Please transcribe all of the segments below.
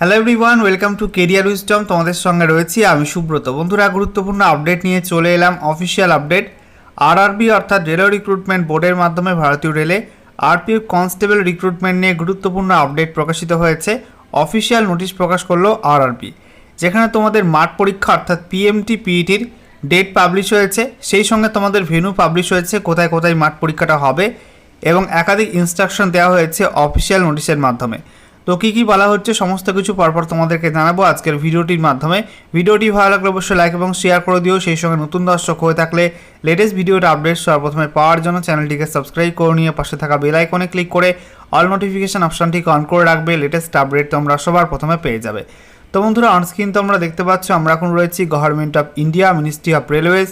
Hello everyone welcome to career wisdom তোমাদের সঙ্গে রয়েছি আমি সুব্রত। বন্ধুরা, গুরুত্বপূর্ণ আপডেট নিয়ে চলে এলাম অফিসিয়াল আপডেট আরআরবি অর্থাৎ রেলওয়ে রিক্রুটমেন্ট বোর্ডের মাধ্যমে ভারতীয় রেলে আরপিএফ কনস্টেবল রিক্রুটমেন্ট নিয়ে গুরুত্বপূর্ণ আপডেট প্রকাশিত হয়েছে। অফিসিয়াল নোটিশ প্রকাশ করল আরআরবি যেখানে তোমাদের মাঠ পরীক্ষা অর্থাৎ পিএমটি পিইটির ডেট পাবলিশ হয়েছে। সেই সঙ্গে তোমাদের ভেন্যু পাবলিশ হয়েছে, কোথায় কোথায় মাঠ পরীক্ষাটা হবে এবং একাধিক ইনস্ট্রাকশন দেওয়া হয়েছে অফিসিয়াল নোটিশের মাধ্যমে। তো কী কী বলা হচ্ছে, সমস্ত কিছু পরপর তোমাদেরকে জানাব আজকের ভিডিওটির মাধ্যমে। ভিডিওটি ভালো লাগলে অবশ্যই লাইক এবং শেয়ার করে দিও। সেই সঙ্গে নতুন দর্শক হয়ে থাকলে লেটেস্ট ভিডিওর আপডেট সর্বপ্রথমে পাওয়ার জন্য চ্যানেলটিকে সাবস্ক্রাইব করে নিয়ে পাশে থাকা বেল আইকনে ক্লিক করে অল নোটিফিকেশন অপশনটিকে অন করে রাখবে। লেটেস্ট আপডেট তোমরা সবার প্রথমে পেয়ে যাবে। তো বন্ধুরা অনস্ক্রিন তোমরা দেখতে পাচ্ছ, আমরা এখন রয়েছি government of India ministry of railways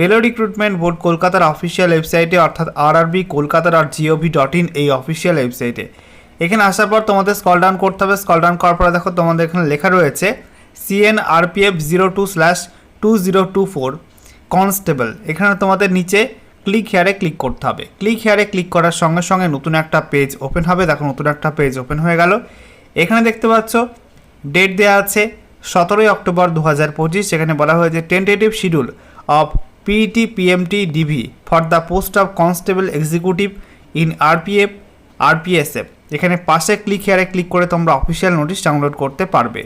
railway recruitment board কলকাতার অফিসিয়াল ওয়েবসাইটে অর্থাৎ RRB Kolkata dot G O V dot in এই অফিসিয়াল ওয়েবসাইটে এখানে আসার পর তোমাদের স্কল ডাউন করতে হবে। স্কল ডাউন করার পরে দেখো তোমাদের এখানে লেখা রয়েছে C N RPF zero two slash two zero two four constable এখানে তোমাদের নিচে ক্লিক হেয়ারে ক্লিক করতে হবে। ক্লিক হেয়ারে ক্লিক করার সঙ্গে সঙ্গে নতুন একটা পেজ ওপেন হবে। দেখো নতুন একটা পেজ ওপেন হয়ে গেল। এখানে দেখতে পাচ্ছ ডেট দেওয়া আছে সতেরোই অক্টোবর দু হাজার পঁচিশ। সেখানে বলা হয়েছে tentative schedule of PET PMT DV for the post of constable executive in RPF RPSF এখানে পাশে ক্লিক হেয়ারে ক্লিক করে তোমরা অফিসিয়াল নোটিশ ডাউনলোড করতে পারবে।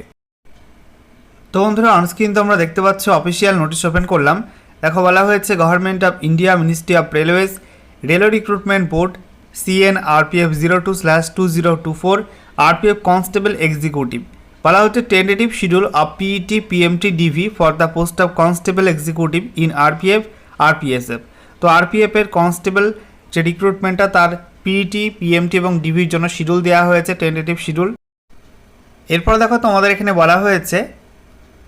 তো বন্ধুরা অনস্ক্রিন তোমরা দেখতে পাচ্ছ অফিসিয়াল নোটিশ ওপেন করলাম। দেখো, বলা হয়েছে government of India ministry of railways railway recruitment board C N RPF zero two slash two zero two four RPF constable executive বলা হচ্ছে tentative schedule of PET PMT DV for the post of constable executive in RPF RPSF তো RPF এর constable যে রিক্রুটমেন্টটা তার PET PMT এবং ডিভির জন্য schedule দেওয়া হয়েছে টেন্টেটিভ শিডিউল এরপর দেখো তোমাদের এখানে বলা হয়েছে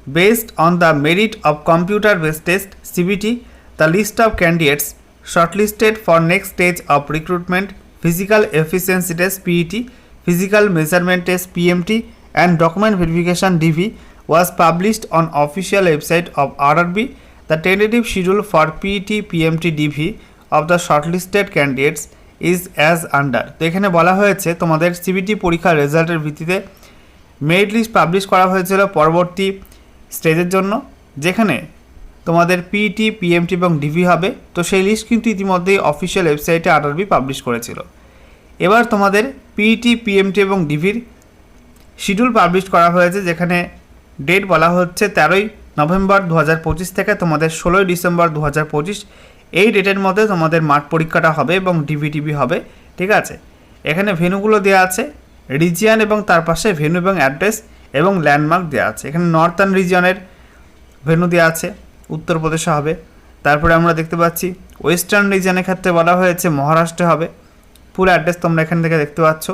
based on the merit of computer base test CBT the list of candidates shortlisted for next stage of recruitment physical efficiency test PET physical measurement test PMT and document verification DV was published on official website of RRB the tentative schedule for PET PMT DV of the shortlisted candidates is as under তো এখানে বলা হয়েছে, তোমাদের CBT পরীক্ষার রেজাল্টের ভিত্তিতে merit list publish করা হয়েছিল পরবর্তী স্টেজের জন্য, যেখানে তোমাদের পিটি পিএমটি এবং ডিভি হবে। তো সেই লিস্ট কিন্তু ইতিমধ্যেই অফিসিয়াল ওয়েবসাইটে আরআরবি পাবলিশ করেছিল। এবার তোমাদের পিইটি পিএমটি এবং ডিভির শিডিউল পাবলিশ করা হয়েছে, যেখানে ডেট বলা হচ্ছে তেরোই নভেম্বর দু হাজার পঁচিশ থেকে তোমাদের ষোলোই ডিসেম্বর দু হাজার পঁচিশ। এই ডেটের মধ্যে তোমাদের মাঠ পরীক্ষাটা হবে এবং ডিভিটিভি হবে, ঠিক আছে? এখানে ভেনুগুলো দেওয়া আছে রিজিয়ান এবং তার পাশে ভেনু এবং অ্যাড্রেস এবং ল্যান্ডমার্ক দেওয়া আছে। এখানে নর্থার্ন রিজিয়নের ভেনু দেওয়া আছে, উত্তরপ্রদেশে হবে। তারপরে আমরা দেখতে পাচ্ছি ওয়েস্টার্ন রিজনের ক্ষেত্রে বলা হয়েছে মহারাষ্ট্রে হবে। পুরো অ্যাড্রেস তোমরা এখান থেকে দেখতে পাচ্ছ।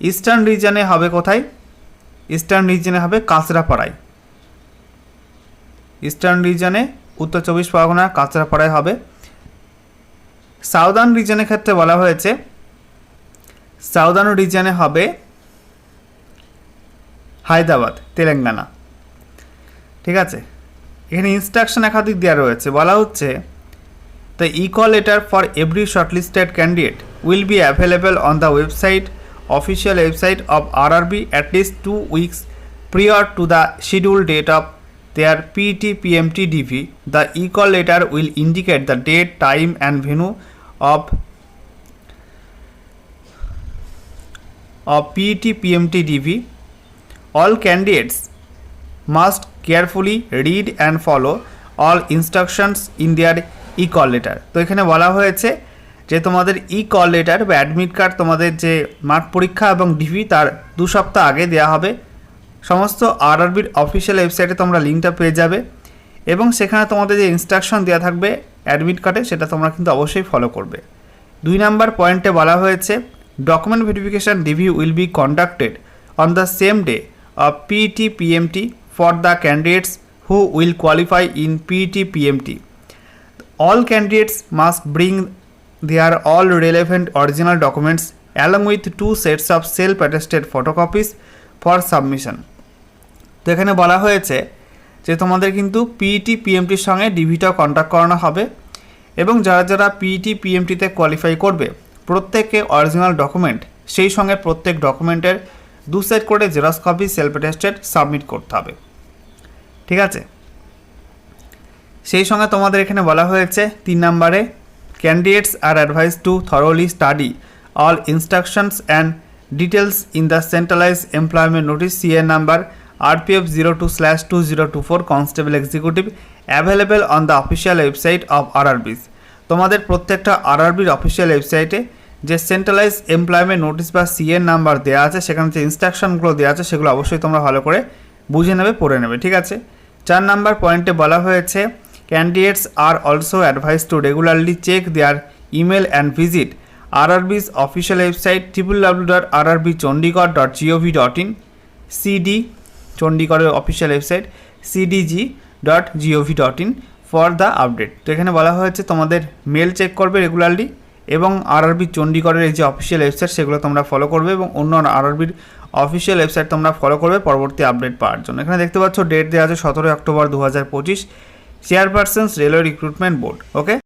ইস্টার্ন রিজনে হবে কোথায়? ইস্টার্ন রিজনে হবে কাঁচরাপাড়ায়। ইস্টার্ন রিজনে উত্তর চব্বিশ পরগনা, কাঁচরাপাড়ায় হবে। সাউদার্ন রিজনের ক্ষেত্রে বলা হয়েছে, সাউদার্ন রিজনে হবে হায়দ্রাবাদ, তেলেঙ্গানা। ঠিক আছে? এখানে ইনস্ট্রাকশন একাধিক দেওয়া রয়েছে। বলা হচ্ছে the e call letter for every shortlisted candidate will be available on the website official website of R R B at least two weeks prior to the schedule date of their PT PMT DV the e call letter will indicate the date time and venue of of PET PMT DV, all candidates must carefully read and follow all instructions in their e-call letter. তো এখানে বলা হয়েছে যে তোমাদের e call letter বা admit card তোমাদের যে মাঠ পরীক্ষা এবং ডিভি তার দু সপ্তাহ আগে দেওয়া হবে। সমস্ত আরআরবির অফিসিয়াল ওয়েবসাইটে তোমরা লিঙ্কটা পেয়ে যাবে এবং সেখানে তোমাদের যে ইনস্ট্রাকশন দেওয়া থাকবে অ্যাডমিট কার্ডে সেটা তোমরা কিন্তু অবশ্যই ফলো করবে দুই নাম্বার পয়েন্টে বলা হয়েছে document verification review will be conducted on the same day of PET PMT for the candidates who will qualify in PET PMT. All candidates must bring their all relevant original documents along with two sets of self-attested photocopies for submission. তো এখানে বলা হয়েছে যে তোমাদের কিন্তু PET পিএমটির সঙ্গে ডিভিটাও contact করানো হবে এবং যারা যারা পিইটি পিএমটিতে কোয়ালিফাই করবে, প্রত্যেককে অরিজিনাল ডকুমেন্ট সেই সঙ্গে প্রত্যেক ডকুমেন্টের দু সাইড করে xerox copy self attested submit করতে হবে। ঠিক আছে? সেই সঙ্গে তোমাদের এখানে বলা হয়েছে তিন নম্বরে candidates are advised to thoroughly study all instructions and details in the centralise employment notice C A number two four constable executive available on the official website of RRBs তোমাদের প্রত্যেকটা আরআরবির অফিসিয়াল ওয়েবসাইটে যে সেন্ট্রালাইজ এমপ্লয়মেন্ট নোটিস বা C A number দেওয়া আছে, সেখানে যে ইনস্ট্রাকশনগুলো দেওয়া আছে, সেগুলো অবশ্যই তোমরা ভালো করে বুঝে নেবে, পড়ে নেবে, ঠিক আছে? চার নাম্বার পয়েন্টে বলা হয়েছে candidates are also advised to regularly check their email and visit RRBs official website triple W dot RRB Chandigarh dot G O V dot in C D চণ্ডীগড়ের official website C D G dot G O V dot in for the update তো এখানে বলা হয়েছে, তোমাদের mail check করবে regularly এবং RRB চণ্ডীগড়ের এই যে অফিসিয়াল ওয়েবসাইট সেগুলো তোমরা ফলো করবে এবং অন্য আরআরবির অফিসিয়াল ওয়েবসাইট তোমরা ফলো করবে পরবর্তী আপডেট পাওয়ার জন্য। এখানে দেখতে পাচ্ছ ডেট দেওয়া আছে সতেরোই অক্টোবর দু হাজার পঁচিশ chairpersons railway recruitment board okay